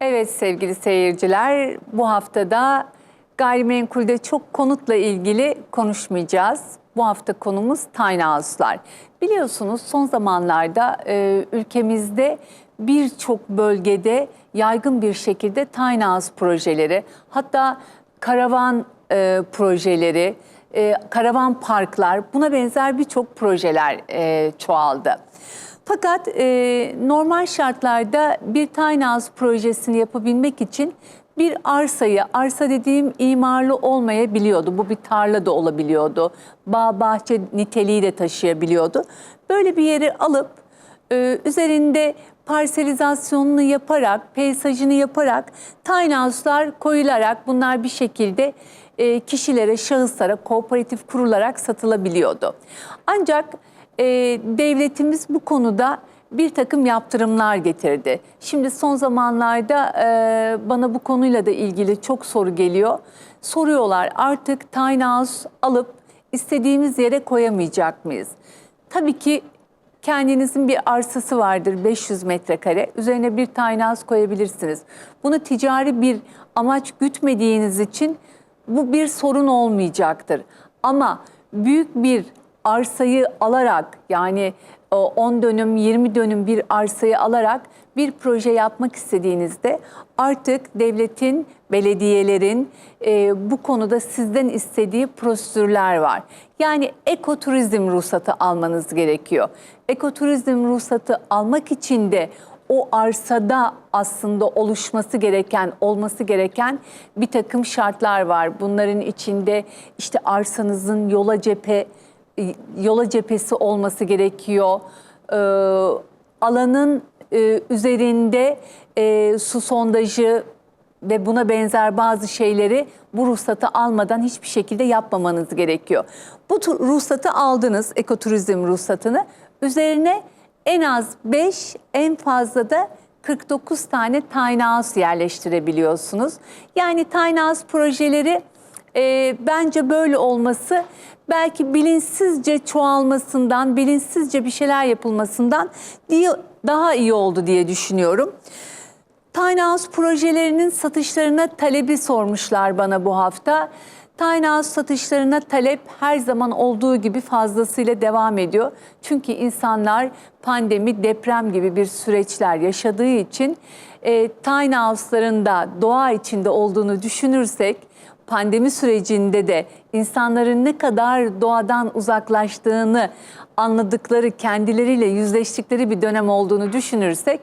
Evet sevgili seyirciler, bu haftada gayrimenkulde çok konutla ilgili konuşmayacağız. Bu hafta konumuz tiny house'lar. Biliyorsunuz son zamanlarda e, ülkemizde birçok bölgede yaygın bir şekilde tiny house projeleri, hatta karavan e, projeleri, e, karavan parklar, buna benzer birçok projeler e, çoğaldı. Fakat e, normal şartlarda bir tiny house projesini yapabilmek için bir arsayı, arsa dediğim imarlı olmayabiliyordu. Bu bir tarla da olabiliyordu. Bağ bahçe niteliği de taşıyabiliyordu. Böyle bir yeri alıp e, üzerinde parselizasyonunu yaparak, peyzajını yaparak tiny house'lar koyularak bunlar bir şekilde e, kişilere, şahıslara kooperatif kurularak satılabiliyordu. Ancak e, devletimiz bu konuda bir takım yaptırımlar getirdi. Şimdi son zamanlarda e, bana bu konuyla da ilgili çok soru geliyor. Soruyorlar artık tiny house alıp istediğimiz yere koyamayacak mıyız? Tabii ki kendinizin bir arsası vardır 500 metrekare. Üzerine bir tiny house koyabilirsiniz. Bunu ticari bir amaç gütmediğiniz için bu bir sorun olmayacaktır. Ama büyük bir arsayı alarak yani o 10 dönüm 20 dönüm bir arsayı alarak bir proje yapmak istediğinizde artık devletin, belediyelerin e, bu konuda sizden istediği prosedürler var. Yani ekoturizm ruhsatı almanız gerekiyor. Ekoturizm ruhsatı almak için de o arsada aslında oluşması gereken, olması gereken bir takım şartlar var. Bunların içinde işte arsanızın yola cephe yola cephesi olması gerekiyor. Ee, alanın e, üzerinde e, su sondajı ve buna benzer bazı şeyleri bu ruhsatı almadan hiçbir şekilde yapmamanız gerekiyor. Bu ruhsatı aldınız, ekoturizm ruhsatını. Üzerine en az 5, en fazla da 49 tane tiny house yerleştirebiliyorsunuz. Yani tiny house projeleri e, bence böyle olması belki bilinçsizce çoğalmasından, bilinçsizce bir şeyler yapılmasından diye, daha iyi oldu diye düşünüyorum. Tiny House projelerinin satışlarına talebi sormuşlar bana bu hafta. Tiny House satışlarına talep her zaman olduğu gibi fazlasıyla devam ediyor. Çünkü insanlar pandemi, deprem gibi bir süreçler yaşadığı için e, Tiny House'ların da doğa içinde olduğunu düşünürsek pandemi sürecinde de insanların ne kadar doğadan uzaklaştığını anladıkları, kendileriyle yüzleştikleri bir dönem olduğunu düşünürsek,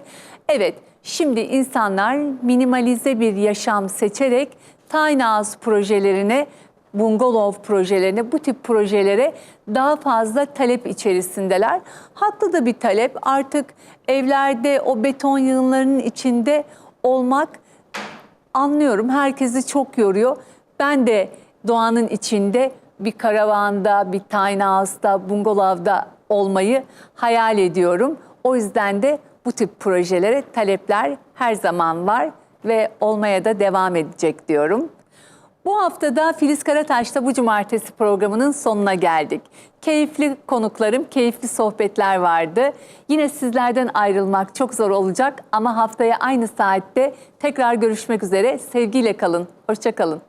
evet şimdi insanlar minimalize bir yaşam seçerek tiny house projelerine bungalov projelerine, bu tip projelere daha fazla talep içerisindeler. Haklı da bir talep. Artık evlerde o beton yığınlarının içinde olmak anlıyorum. Herkesi çok yoruyor. Ben de doğanın içinde bir karavanda, bir tiny house'da, bungalovda olmayı hayal ediyorum. O yüzden de bu tip projelere talepler her zaman var ve olmaya da devam edecek diyorum. Bu haftada Filiz Karataş'ta bu cumartesi programının sonuna geldik. Keyifli konuklarım, keyifli sohbetler vardı. Yine sizlerden ayrılmak çok zor olacak ama haftaya aynı saatte tekrar görüşmek üzere. Sevgiyle kalın, hoşça kalın.